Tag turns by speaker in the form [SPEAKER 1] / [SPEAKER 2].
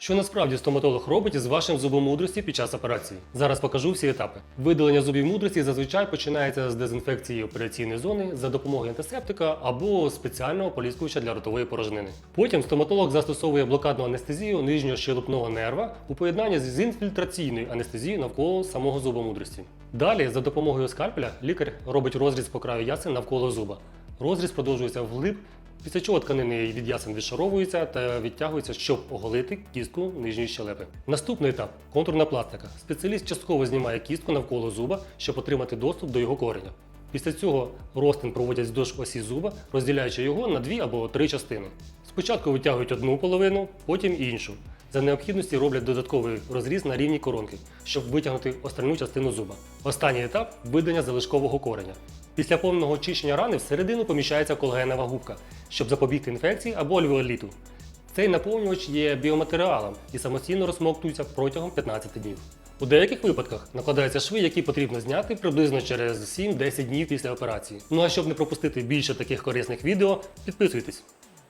[SPEAKER 1] Що насправді стоматолог робить із вашим зубом мудрості під час операції? Зараз покажу всі етапи. Видалення зубів мудрості зазвичай починається з дезінфекції операційної зони за допомогою антисептика або спеціального поліскувача для ротової порожнини. Потім стоматолог застосовує блокадну анестезію нижньощелепного нерва у поєднанні з інфільтраційною анестезією навколо самого зуба мудрості. Далі, за допомогою скальпеля, лікар робить розріз по краю ясен навколо зуба. Розріз продовжується вглиб Після чого тканини від ясен відшаровуються та відтягуються, щоб оголити кістку нижньої щелепи. Наступний етап контурна пластика. Спеціаліст частково знімає кістку навколо зуба, щоб отримати доступ до його кореня. Після цього розтин проводять вздовж осі зуба, розділяючи його на дві або три частини. Спочатку витягують одну половину, потім іншу. За необхідності роблять додатковий розріз на рівні коронки, щоб витягнути остальну частину зуба. Останній етап видання залишкового кореня. Після повного очищення рани всередину поміщається колагенова губка, щоб запобігти інфекції або альвеоліту. Цей наповнювач є біоматеріалом і самостійно розсмоктується протягом 15 днів. У деяких випадках накладаються шви, які потрібно зняти приблизно через 7-10 днів після операції. Ну а щоб не пропустити більше таких корисних відео, підписуйтесь.